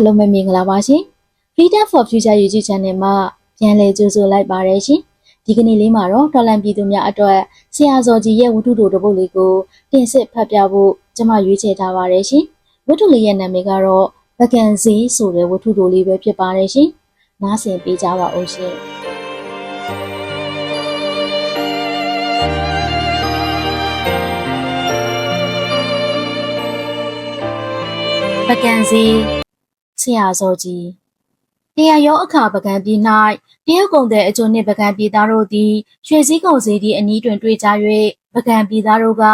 အားလုံးပဲမင်္ဂလာပါရှင် Freedom for Future YouTube Channel မှာပြန်လည်ကြိုဆိုလိုက်ပါတယ်ရှင်ဒီကနေ့လေးမှာတော့တော်လန်ပြည်သူများအတွက်ဆရာဇော်ကြီးရဲ့ဝတ္ထုတော်တစ်ပုဒ်လေးကိုတင်ဆက်ဖတ်ပြဖို့ကျွန်မရွေးချယ်ထားပါတယ်ရှင်ဝတ္ထုလေးရဲ့နာမည်ကတော့ဗကန်စီဆိုတဲ့ဝတ္ထုတော်လေးပဲဖြစ်ပါတယ်ရှင်နားဆင်ပေးကြပါဦးရှင်ပကံစီ ဆရာဇော်ကြီးတရားရောအခါပကံပြည်၌တရုတ်ကုန်တဲ့အကျိုးနှင့်ပကံပြည်သားတို့သည်ရွှေစည်းကုန်စည်သည့်အနီးတွင်တွေ့ကြ၍ပကံပြည်သားတို့က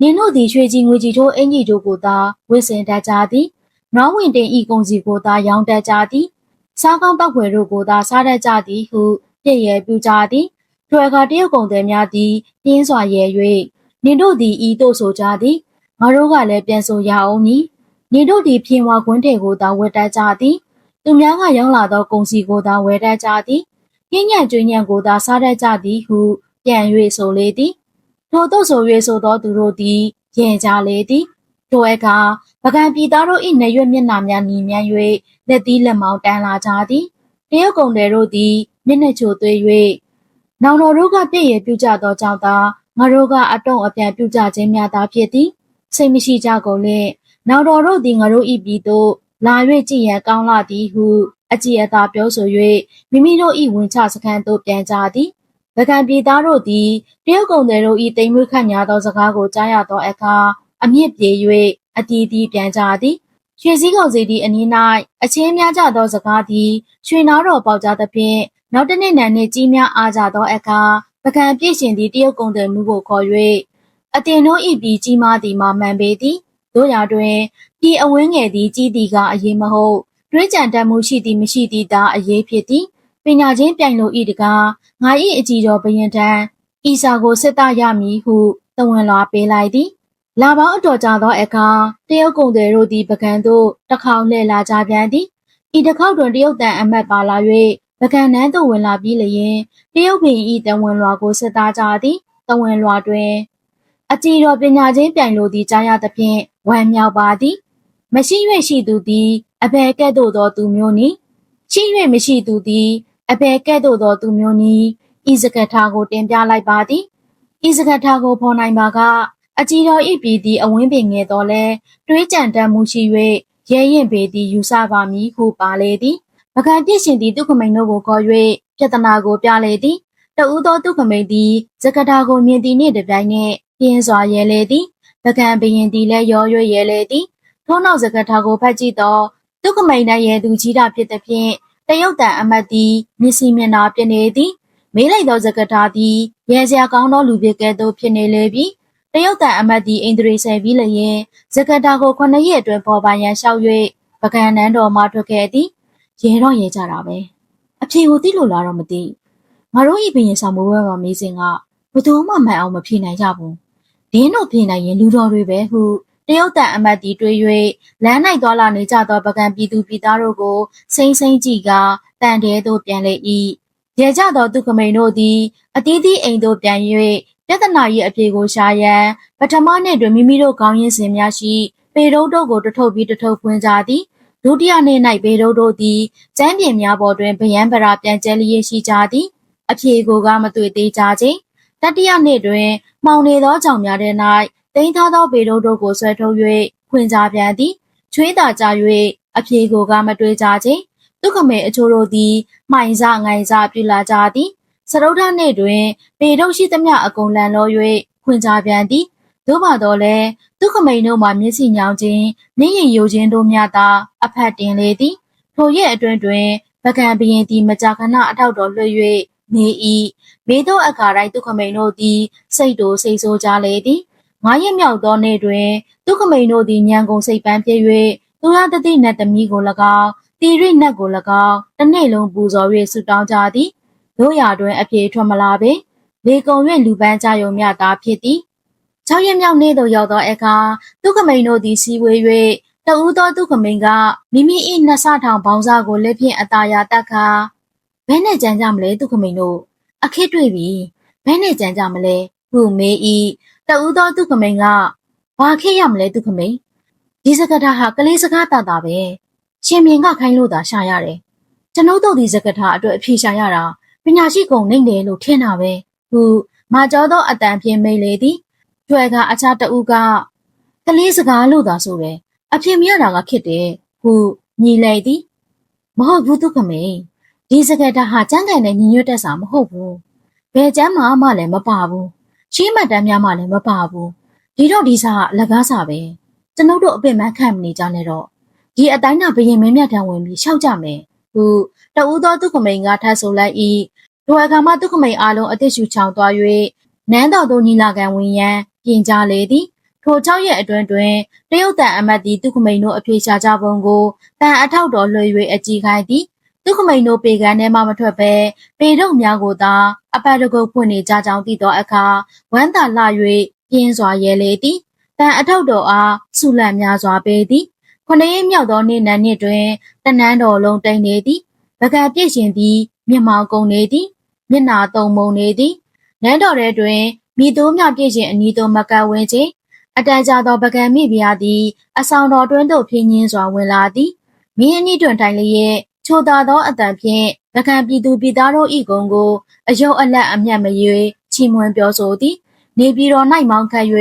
နင်တို့သည်ရွှေကြီးငွေကြီးထိုးအင်ကြီးတို့ကိုသာဝစ်စင်တတ်ကြသည်။နောင်ဝင်တင်ဤကုန်စီကိုသာရောင်းတတ်ကြသည်။စားကောင်းတောက်ွယ်တို့ကိုသာစားတတ်ကြသည်ဟုပြည့်ရဲပြကြသည်။ထွေခါတရုတ်ကုန်သည်များသည်ပြင်းစွာရဲ၍နင်တို့သည်ဤသို့ဆိုကြသည်။ငါတို့ကလည်းပြန်ဆိုရအောင်မည်။ နင်တို့သည်ပြင်ဝါကွန်းတဲ့ကိုသာဝတ်တတ်ကြသည်။သူများကရောင်းလာသောကုန်စီကိုသာဝယ်တတ်ကြသည်။ပြင်းညံ့ကျွင်းညံ့ကိုသာစားတတ်ကြသည်ဟု ပြန်၍ဆိုလေသည်။ထို့သို့ဆို၍ဆိုသောသူတို့သည်ရင်ကြလေသည်။ထိုအခါပကံပြည်သားတို့၏နေရွက်မျက်နှာများနီမြန်း၍လက်သီးလက်မောင်းတန်းလာကြသည်။တရုတ်ကုန်တွေတို့သည်မျက်နှာချိုသွေး၍နောင်တော်တို့ကပြည့်ရပြုကြသောကြောင့်သာငါတို့ကအတုံးအပြန်ပြုကြခြင်းများသာဖြစ်သည်။စိတ်မရှိကြကုန်လင့် နောင်တော်တို့သည်ငါတို့၏ပြည်သို့လာ၍ကြည်ရန်ကောင်းလာသည်ဟုအကြည်အသာပြောဆို၍မိမိတို့၏ဝင်ချစခန်းသို့ပြန်ကြသည်။ဗကံပြည်သားတို့သည်တရုတ်ကုန်တွေတို့၏တိမ်မွေးခန့်ညာသောစကားကိုကြားရသောအခါအမြင့်ပြေ၍အတီးတီးပြန်ကြသည်။ရွှေစည်းကုန်စီသည့်အနည်း၌အချင်းများကြသောစကားသည်ရွှေနားတော်ပေါကြသဖြင့်နောက်တစ်နေ့နံနှင့်ကြီးများအားကြသောအခါပကံပြည့်ရှင်သည့်တရုတ်ကုန်တွေမှုကိုခေါ်၍အတင်တို့၏ပြည်ကြီးမားသည်မှာမှန်ပေသည်။ တို့ရာတွင်ပြည်အဝင်းငယ်သည်ကြီးသည်ကအရေးမဟုတ်တွင်းကြံတတ်မှုရှိသည်မရှိသည်သာအရေးဖြစ်သည်ပညာချင်းပြိုင်လို့ဤတကားငါ၏အကြည်တော်ဘယင်တန်ဤစာကိုစစ်သားရမည်ဟုသဝင်လွာပေးလိုက်သည်လာပေါင်းအတော်ကြာသောအခါတရုတ်ကုန်တွေတို့သည်ပကံသို့တစ်ခေါက်လှည့်လာကြပြန်သည်ဤတစ်ခေါက်တွင်တရုတ်တန်အမတ်ပါလာ၍ပကံနန်းသို့ဝင်လာပြီးလျင်တရုတ်ပင်ဤတဝင်လွာကိုစစ်သားကြသည်တဝင်လွာတွင် အကြည်တော်ပညာချင်းပြိုင်လို့သည်ကြားရသဖြင့်ဝမ်းမြောက်ပါသည်မရှိ၍ရှိသူသည်အဘယ်ကဲ့သို့သောသူမျိုးနီရှိ၍မရှိသူသည်အဘယ်ကဲ့သို့သောသူမျိုးနီဤစကထာကိုတင်ပြလိုက်ပါသည်ဤစကထာကိုဖော်နိုင်ပါကအကြည်တော်ဤပြည်သည်အဝင်းပင်ငယ်တော်လဲတွေးကြံတတ်မှုရှိ၍ရဲရင်ပေသည်ယူဆပါမည်ဟုပါလေသည်ပကံပြည့်ရှင်သည်ဒုက္ခမိန်တို့ကိုခေါ်၍ပြဿနာကိုပြလေသည်တဦးသောဒုက္ခမိန်သည်စကထာကိုမြင်သည်နှင့်တပြိုင်နက် ပြင်းစွာရဲလေသည်ပကံဘရင်သည်လည်းရောရွရဲလေသည်ထို့နောက်စကထာကိုဖတ်ကြည့်သောဒုက္ခမိန်တဲ့ရဲ့သူကြီးတာဖြစ်သည်ဖြင့်တရုတ်တန်အမတ်သည်မျက်စိမျက်နှာပြနေသည်မေးလိုက်သောစကထာသည်ရဲစရာကောင်းသောလူဖြစ်ကဲ့သို့ဖြစ်နေလေပြီတရုတ်တန်အမတ်သည်အိန္ဒြေဆယ်ပြီးလျင်စကထာကိုခုနှစ်ရက်အတွင်းပေါ်ပါရန်လျှောက်၍ပကံနန်းတော်မှထွက်ခဲ့သည်ရဲတော့ရဲကြတာပဲအဖြေကိုသိလို့လားတော့မသိငါတို့ဤဘရင်ဆောင်မိုးဘဲမှာမေးစင်ကဘသူမှမှန်အောင်မဖြေနိုင်ကြဘူး ဒင်းတို့ဖြေနိုင်ရင်လူတော်တွေပဲဟုတရုတ်တန်အမတ်တီတွေး၍လမ်း၌သွားလာနေကြသောပကံပြည်သူပြည်သားတို့ကိုစိမ့်စိမ့်ကြည့်ကတန်တဲသို့ပြန်လေ၏ရဲကြသောသူခမိန်တို့သည်အတီးသီးအိမ်သို့ပြန်၍ပြဿနာ၏အပြေကိုရှာရန်ပထမနေ့တွင်မိမိတို့ခေါင်းရင်းစင်များရှိပေတုပ်တို့ကိုတထုပ်ပြီးတထုပ်ဖွင့်ကြသည်ဒုတိယနေ့၌ပေတုပ်တို့သည်ကျမ်းပြင်များပေါ်တွင်ဗယံပရာပြန်ကျဲလျက်ရှိကြသည်အပြေကိုကမတွေ့သေးကြခြင်း တတိယနေ့တွင်မှောင်နေသောကြောင်များထဲ၌တိန်းထားသောပေတုပ်တို့ကိုဆွဲထုတ်၍ဖွင့်ကြပြန်သည်ချွေးသာကြ၍အပြေကိုကမတွေ့ကြခြင်းဒုက္ခမေအချို့တို့သည်မှိုင်စငိုင်စပြုလာကြသည်စရုဒ္ဓနေ့တွင်ပေတုပ်ရှိသမျှအကုန်လန်လော၍ဖွင့်ကြပြန်သည်သို့ပါတော့လဲဒုက္ခမိန်တို့မှမျက်စိညောင်ခြင်းမျက်ရည်ယိုခြင်းတို့များသာအဖက်တင်လေသည်ထိုရက်အတွင်းတွင်ပကံဘရင်သည်မကြာခဏအထောက်တော်လွှတ်၍ မေး၏မေးသောအခါတိုင်းဒုက္ခမိန်တို့သည် စိတ်တို့စိတ်ဆိုးကြလေသည်ငါရက်မြောက်သောနေ့တွင်ဒုက္ခမိန်တို့သည်ညံကုန်စိတ်ပန်းဖြစ်၍သူရတတိနတ်သမီးကို၎င်းတီရိနတ်ကို၎င်းတစ်နေ့လုံးပူဇော်၍ဆုတောင်းကြသည်တို့ရာတွင်အပြေထွက်မလာပေလေကုံ၍လူပန်းကြယုံမြတာဖြစ်သည်၆ရက်မြောက်နေ့သို့ရောက်သောအခါဒုက္ခမိန်တို့သည်စီဝေး၍တဦးသောဒုက္ခမိန်ကမိမိ၏နှဆထောင်ဘောင်းစားကိုလက်ဖြင့်အသာယာတက်ခါ ဘဲနဲ့ကြမ်းကြမလဲဒုက္ခမိန်တို့အခစ်တွေ့ပြီဘဲနဲ့ကြမ်းကြမလဲဟုမေး၏တဦးသောဒုက္ခမိန်ကဘာခေရမလဲဒုက္ခမိန်ဒီစကားဟာကလေးစကားတာတာပဲရှင်မြင်ကခိုင်းလို့သာရှာရတယ်ကျွန်ုပ်တို့ဒီစကားထားအတွက်အဖြေရှာရတာပညာရှိကုံနေတယ်လို့ထင်တာပဲဟုမာကျော်သောအတန်ဖြင့်မိတ်လေသည်ကျွဲကအခြားတဦးကကလေးစကားလို့သာဆိုတယ်အဖြေမရတာကခစ်တယ်ဟုညီလိုက်သည်မဟုတ်ဘူးသူခမေ ဒီစကတာဟာကြမ်းကန်တဲ့ညီညွတ်တက်စာမဟုတ်ဘူးဘယ်ကျမ်းမှမှလည်းမပါဘူးရှင်းမှတ်တမ်းများမှလည်းမပါဘူးဒီတော့ဒီစာဟာအလကားစာပဲကျွန်ုပ်တို့အပင်မခံမနေကြနဲ့တော့ဒီအတိုင်းနာဘရင်မင်းမြတ်ထံဝင်ပြီးရှောက်ကြမယ်ဟုတအူးသောသူခမိန်ကထပ်ဆိုလိုက်၏တို့အခါမှသူခမိန်အားလုံးအသက်ရှူချောင်သွား၍နန်းတော်သို့ညီလာခံဝင်ရန်ပြင်ကြလေသည်ထိုကြောင့်ရဲ့အတွင်တွင်တရုတ်တန်အမတ်သည်သူခမိန်တို့အပြေရှားကြပုံကိုတန်အထောက်တော်လွှဲ၍အကြည်ခိုင်းသည် သူခမိန်တို့ပေကန်ထဲမှမထွက်ဘဲပေတော့များကိုသာအပတ်တကုတ်ဖွင့်နေကြကြောင်းသိသောအခါဝမ်းသာလှ၍ပြင်းစွာရဲလေသည်တန်အထောက်တော်အားဆုလန့်များစွာပေးသည်ခုနှစ်ရက်မြောက်သောနေ့နံနစ်တွင်တနန်းတော်လုံးတိမ်နေသည်ပကံပြည့်ရှင်သည်မျက်မှောင်ကုန်နေသည်မျက်နာတုံမုံနေသည်နန်းတော်ထဲတွင်မိသိုးမြပြည့်ရှင်အနီးသို့မကဝင်းခြင်းအတန်ကြာသောပကံမိဖုရားသည် အဆောင်တော်တွင်သို့ဖြင်းညင်းစွာဝင်လာသည်မင်းအနီးတွင်ထိုင်လျက် ချိုသာသောအတန်ဖြင့်ပကံပြည်သူပြည်သားတို့ဤကုံကိုအယုတ်အလက်အမျက်မရွေချီးမွမ်းပြောဆိုသည်နေပြည်တော်၌မောင်းခတ်၍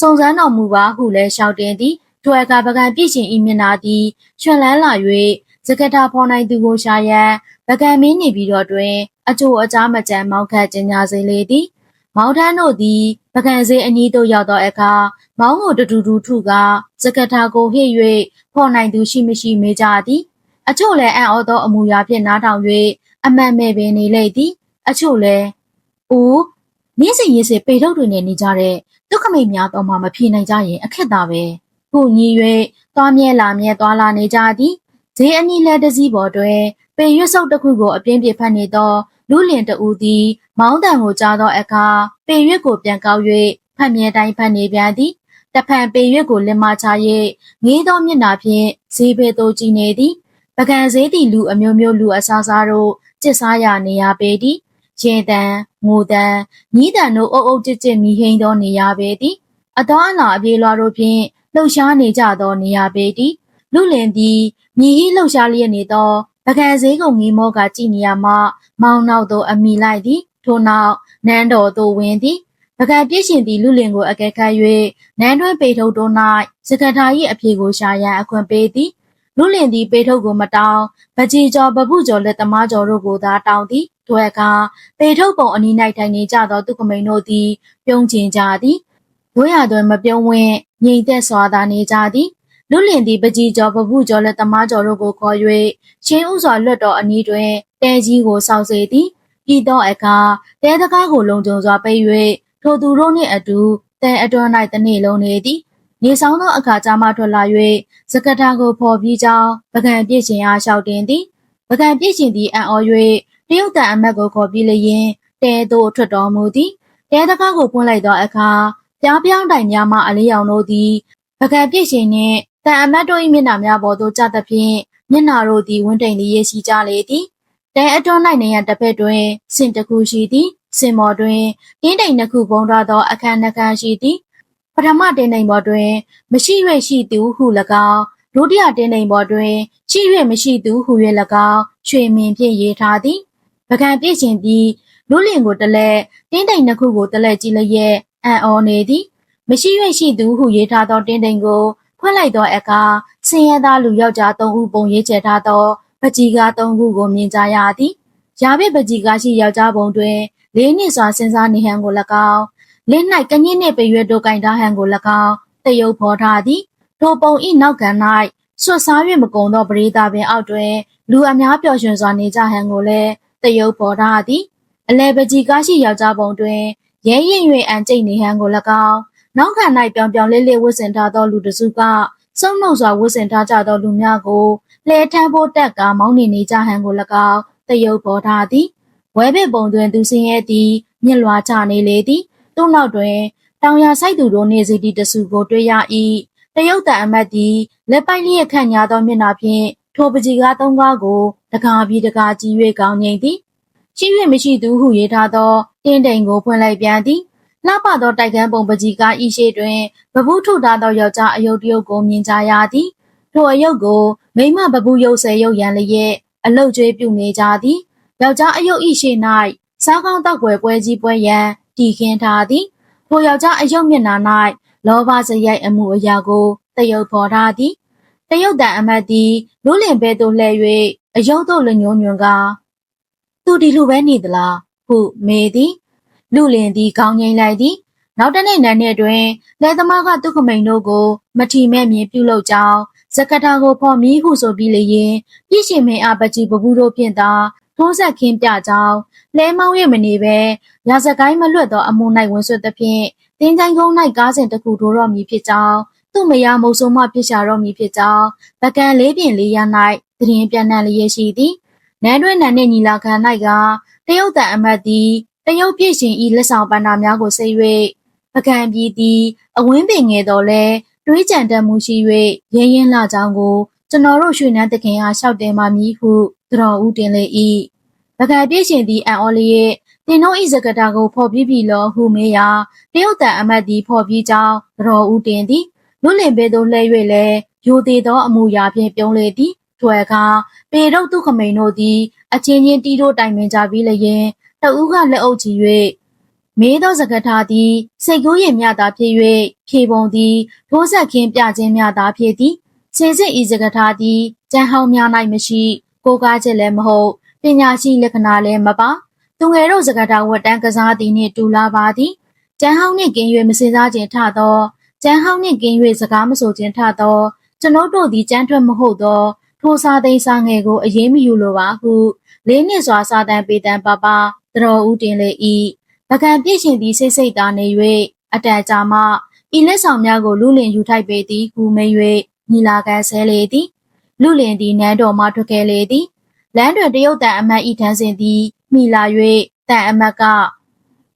စုံစမ်းတော်မူပါဟုလည်းရှောက်တင်သည်ထွဲကပကံပြည့်ရှင်ဤမျက်နာသည်ရွှင်လန်းလာ၍စကတာဖော်နိုင်သူကိုရှာရန်ပကံမင်းနေပြည်တော်တွင်အကျိုးအကြားမကြမ်းမောင်းခတ်ကျင်းညာစေလေသည်မောင်ထန်းတို့သည်ပကံစေးအနီးသို့ရောက်သောအခါမောင်းကိုတူတူထုကစကတာကိုဟစ်၍ဖော်နိုင်သူရှိမရှိမေးကြသည် အချို့လည်းအံ့ဩသောအမူအရာဖြင့်နားထောင်၍အမှန်မဲ့ပင်နေလေသည် အချို့လည်းအိုးနေ့စဉ်ရက်စဉ်ပေထုတ်တွေနဲ့နေကြတဲ့ဒုက္ခမိတ်များတော့မှမဖြေနိုင်ကြရင်အခက်သားပဲခုညီ၍သွားမြဲလာမြဲသွားလာနေကြသည်ဈေးအနီးလက်တစည်းပေါ်တွင်ပေရွတ်ဆုပ်တစ်ခုကိုအပြင်းပြဖတ်နေသောလူလင်တဦးသည် မောင်းတံကိုကြားသောအခါပေရွတ်ကိုပြန်ကောက်၍ဖတ်မြဲတိုင်းဖတ်နေပြန်သည်တဖန်ပေရွတ်ကိုလက်မချ၍ငေးသောမျက်နှာဖြင့်ဈေးပေသို့ကြည့်နေသည် ပကံဈေးသည်လူအမျိုးမျိုးလူအစားစားတို့ကျစ်စားရနေရပေသည်ရင်တန်ငိုတန်ညီးတန်တို့အုပ်အုပ်ကြစ်ကြစ်မိဟိန်သောနေရပေသည်အတော်အလာအပြေလွားတို့ဖြင့်လှုပ်ရှားနေကြသောနေရပေသည်လူလင်သည်မြည်ဟိလှုပ်ရှားလျက်နေသောပကံဈေးကုံငီးမောကကြည်နေရမှမောင်းနောက်သို့အမိလိုက်သည်ထို့နောက်နန်းတော်သို့ဝင်သည်ပကံပြည့်ရှင်သည်လူလင်ကိုအကဲခတ်၍နန်းတွင်ပေထုတ်တို့၌စကထာ၏အဖြေကိုရှာရန်အခွင့်ပေးသည် လူလင်သည်ပေထုတ်ကိုမတောင်းပကြီးကျော်ပပုကျော်လက်သမားကျော်တို့ကိုသာတောင်းသည်တို့အခါပေထုတ်ပုံအနီး၌ထိုင်နေကြသောသူကမိန်တို့သည် ပြုံးကျင်ကြသည်ဝိရသွဲမပြုံးဝင်းငြိမ်သက်စွာသာနေကြသည်လူလင်သည်ပကြီးကျော်ပပုကျော်လက်သမားကျော်တို့ကိုခေါ်၍ရှင်းဥစွာလွတ်တော်အနီးတွင်တဲကြီးကိုစောက်စေသည်ဤသောအခါတဲတကားကိုလုံခြုံစွာပိတ်၍ထိုသူတို့နှင့်အတူတဲအတွန်း၌တနေ့လုံးနေသည် နေဆောင်သောအခါကျမှထွက်လာ၍စကထာကိုဖော်ပြီးကြောင်းပကံပြည့်ရှင်အားလျှောက်တင်သည်ပကံပြည့်ရှင်သည်အံ့ဩ၍တရုတ်တန်အမတ်ကိုခေါ်ပြီးလျင်တဲသို့ထွက်တော်မူသည်တဲတကားကိုပွင့်လိုက်သောအခါပြားပြောင်းတိုင်များမှအလေးရောင်တို့သည်ပကံပြည့်ရှင်နှင့်တန်အမတ်တို့၏မျက်နှာများပေါ်သို့ကျသဖြင့်မျက်နှာတို့သည်ဝန်းတိမ်လေးရရှိကြလေသည်တဲအတွန်း၌နေရတစ်ဖက်တွင်စင်တစ်ခုရှိသည်စင်မော်တွင်တင်းတိမ်နှစ်ခုပုံထားသောအခန်းနှခမ်းရှိသည် ပထမတင်းတိမ်ပေါ်တွင် မရှိ၍ရှိသူဟု၎င်းဒုတိယတင်းတိမ်ပေါ်တွင်ရှိ၍မရှိသူဟု၍၎င်းရွှေမင်ဖြင့်ရေးထားသည်ပကံပြည့်ရှင်သည်လူလင်ကိုတလဲတင်းတိမ်နှစ်ခုကိုတလဲကြည့်လျက်အံ့ဩနေသည်မရှိ၍ရှိသူဟုရေးထားသောတင်းတိမ်ကိုဖွင့်လိုက်သောအခါဆင်းရဲသားလူယောက်ျား၃ဦးပုံရေးချထားသောပကြီးကား၃ခုကိုမြင်ကြရသည်ရာဘိပကြီးကားရှိယောက်ျားပုံတွင်လေးနှစ်စွာစဉ်းစားနေဟန်ကို၎င်း လင်း၌ကညင်းနှင့်ပရွက်တို့ကင်ထားဟန်ကို၎င်းတယုတ်ဖော်ထားသည်ထိုပုံဤနောက်ကန်၌ဆွတ်စား၍မကုံသောပရိသပင်အောက်တွင်လူအများပျော်ရွှင်စွာနေကြဟန်ကိုလည်းတယုတ်ဖော်ထားသည်အလဲပကြီးကားရှိယောက်ျားပုံတွင်ရဲရင်၍အန်ကျိတ်နေဟန်ကို၎င်းနောက်ခံ၌ပြောင်ပြောင်လေးလေးဝတ်ဆင်ထားသောလူတစုကစုံနှုတ်စွာဝတ်ဆင်ထားကြသောလူများကိုလဲထမ်းဖို့တက်ကမောင်းနေနေကြဟန်ကို၎င်းတယုတ်ပေါ်ထားသည်ဝဲပစ်ပုံတွင်သူစင်ရဲ့သည်မြင့်လွာချနေလေသည် သူ့နောက်တွင်တောင်ရဆိုင်သူတို့နေစီတီတစုကိုတွေ့ရ၏တရုတ်တန်အမတ်သည်လက်ပိုက်လျက်ခန့်ညာသောမျက်နှာဖြင့်ထိုပကြီးကားသုံးကားကိုတကားပြီးတကားကြီး၍ကောင်းငိမ့်သည်ရှိ၍မရှိသူဟုရေးထားသောတင်းတိမ်ကိုဖွင့်လိုက်ပြန်သည်လှပသောတိုက်ကန်းပုံပကြီးကားဤရှိတွင်ဗဘူးထုတ်ထားသောယောက်ျားအယုတ်တယုတ်ကိုမြင်ကြရသည်ဒထိုအယုတ်ကိုမိမပပူရုပ်ဆယ်ရုပ်ရန်လျက်အလုတ်ကျွေးပြုနေကြသည်ယောက်ျားအယုတ်ဤရှိ၌စားကောင်းတောက်ွယ်ပွဲကြီးပွဲရန် တည်ခင်းထားသည်ထိုယောက်ျားအယုတ်မျက်နှာ၌လောဘစရိုက်အမှုအရာကိုတယုတ်ဖော်ထားသည်တယုတ်တန်အမတ်သည်လူလင်ဘဲသို့လှည့်၍အယုတ်တို့လညွန်ညွန်ကသူဒီလိုပဲနေသလားဟုမေးသည်လူလင်သည်ခေါင်းငိမ့်လိုက်သည်နောက်တနေ့နံနက်တွင်လက်သမားကသူခမိန်တို့ကိုမထီမဲ့မြင်ပြုလုပ်ကြောင်းဇကတာကိုဖော်မီးဟုဆိုပြီးလျင်ပြည့်ရှင်မင်းအပကြီးပပူတို့ဖြင့်သာ ထိုးဆက်ခင်းပြကြောင်းလဲမောင်းရမနေပဲရာဇကိုင်းမလွတ်သောအမှု၌ဝင်ဆွသဖြင့်တင်းချိုင်းကုန်း၌ကားစဉ်တစ်ခုထိုးတော်မူဖြစ်ကြောင်းသူ့မယားမုံဆိုးမပြစ်ရှာတော်မူဖြစ်ကြောင်းဗကန်လေးပြင်လေးရ၌သတင်းပြန်နှံလျက်ရှိသည်နန်းတွင်နန်းနှင့်ညီလာခံ၌ကတရုတ်တန်အမတ်သည်တရုတ်ပြည်ရှင်ဤလက်ဆောင်ပန္နာများကိုစိတ်၍ပကံပြည်သည်အဝင်းပင်ငယ်တော်လဲတွေးကြံတတ်မှုရှိ၍ရင်းရင်လာကြောင်းကိုကျွန်တော်တို့ရွှေနန်းတခင်အားလျှောက်တင်ပါမည်ဟု သတော်ဦးတင်လေ၏ပကံပြည်ရှင်သည်အံ့ဩလျက်တင်တို့ဤစကတာကိုဖော်ပြပြီလောဟုမေးရာတရုတ်တန်အမတ်သည်ဖော်ပြကြောင်းသတော်ဦးတင်သည်လူလင်ဘဲသို့လှည့်၍လဲယိုသေးသောအမူအရာဖြင့်ပြုံးလေသည်ထွယ်ကပေရုတ်သူခမိန်တို့သည်အချင်းချင်းတီးတို့တိုင်ပင်ကြပြီးလျင်တဦးကလက်အုပ်ကြည့်၍မေးသောစကားထားသည်စိတ်ကူးရင်မြတာဖြစ်၍ဖြေပုံသည်ထိုးဆက်ခင်းပြခြင်းမြတာဖြစ်သည်ခြေစစ်ဤစကားထားသည်ကျန်းဟောင်းများ၌မရှိ ကိုကားချက်လည်းမဟုတ်ပညာရှိလက္ခဏာလည်းမပါသူငယ်တို့စကားထားဝတ်တန်းကစားသည်နှင့်တူလာပါသည်ကျန်းဟောင်းနှင့်ကင်း၍မစင်စားခြင်းထသောကျန်းဟောင်းနှင့်ကင်း၍စကားမဆိုခြင်းထသောကျွန်ုပ်တို့သည်ကြမ်းထွက်မဟုတ်သောထိုစာသိမ်းစာငယ်ကိုအရေးမယူလိုပါဟုလေးနှစ်စွာစာတန်ပေတန်ပါပါတတော်ဦးတင်လေ၏ပကံပြည့်ရှင်သည်စိတ်စိတ်သားနေ၍အတန်ကြာမှဤလက်ဆောင်များကိုလူလင်ယူထိုက်ပေသည်ဟုမိန်၍ညီလာခံဆဲလေသည် လူလင်သည်နန်းတော်မှထွက်ခဲ့လေသည်လမ်းတွင်တရုတ်တန်အမတ်ဤထန်းစဉ်သည်မိလာ၍တန်အမတ်က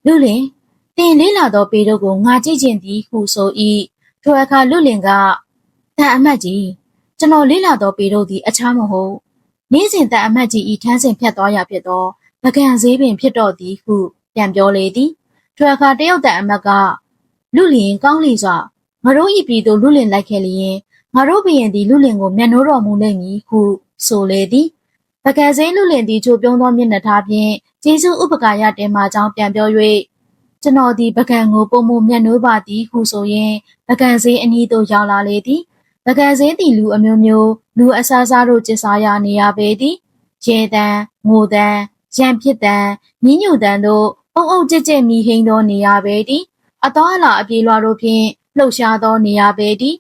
လူလင်တင်လေးလာသောပေတို့ကိုငါကြည့်ခြင်းသည်ဟုဆို၏ထိုအခါလူလင်ကတန်အမတ်ကြီးကျွန်တော်လေးလာသောပေတို့သည်အခြားမဟုတ်နေ့စဉ်တန်အမတ်ကြီးဤထန်းစဉ်ဖြတ်သွားရဖြစ်သောပကံဈေးပင်ဖြစ်တော်သည်ဟုပြန်ပြောလေသည်ထိုအခါတရုတ်တန်အမတ်ကလူလင်ကောင်းလီစွာငါတို့ဤပြည်သို့လူလင်လိုက်ခဲ့လျင် ငါတို့ဘရင်သည်လူလင်ကိုမျက်နှိုးတော်မူလိမ့်မည်ဟုဆိုလေသည်ပကံဈေးလူလင်သည်ချိုပြုံးသောမျက်နှာထားဖြင့်ကျေးဇူးဥပကာရတင်မှကြောင်းပြန်ပြော၍ကျွန်တော်ဒီပကံကိုပုံမမျက်နှိုးပါသည်ဟုဆိုရင်ပကံဈေးအနီးသို့ရောက်လာလေသည်ပကံဈေးသည်လူအမျိုးမျိုးလူအစားစားတို့ကျစားရနေရပေသည်ရေတံငိုတံရံဖြစ်တံညညူတံတို့အုံအုံကြက်ကြက်မိဟိန်သောနေရပေသည်အတော်အလာအပြေလွှာတို့ဖြင့်လှုပ်ရှားသောနေရပေသည်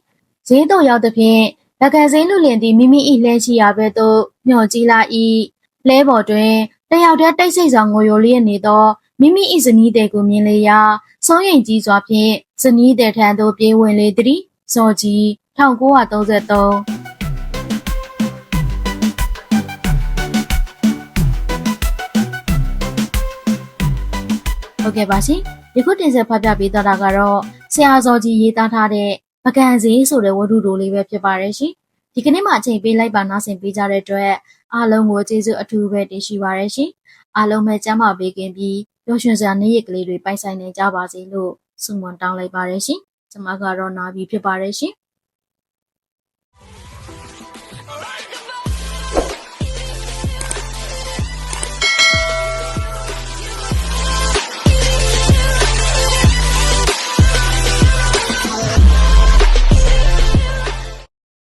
ဈေးတို့ရောက်သဖြင့်ပကံဈေးလူလင်သည်မိမိ၏လဲရှိရာဘက်သို့မျှော်ကြည့်လာ၏လဲပေါ်တွင်တယောက်တည်းတိတ်ဆိတ်စွာငိုယိုလျက်နေသောမိမိ၏ဇနီးတဲ့ကိုမြင်လေရာစိုးရိမ်ကြီးစွာဖြင့်ဇနီးတဲ့ထံသို့ပြေးဝင်လေသည်။ဇော်ကြီး1933ဟုတ်ကဲ့ပါရှင်။ဒီခုတင်ဆက်ဖတ်ပြပေးသွားတာကတော့ဆရာဇော်ကြီးရေးသားထားတဲ့ ပကံစည်းဆိုတဲ့ဝတ္ထုတိုလေးပဲဖြစ်ပါတယ်ရှင်။ဒီကနေ့မှအချိန်ပေးလိုက်ပါနားဆင်ပေးကြတဲ့အတွက်အားလုံးကိုကျေးဇူးအထူးပဲတင်ရှိပါရရှင်။အားလုံးပဲကျမ်းမာပေးခင်ပြီးပျော်ရွှင်စရာနေ့ရက်ကလေးတွေပိုင်ဆိုင်နေကြပါစေလို့ဆုမွန်တောင်းလိုက်ပါရရှင်။ကျွန်မကတော့နာပြီးဖြစ်ပါရရှင်။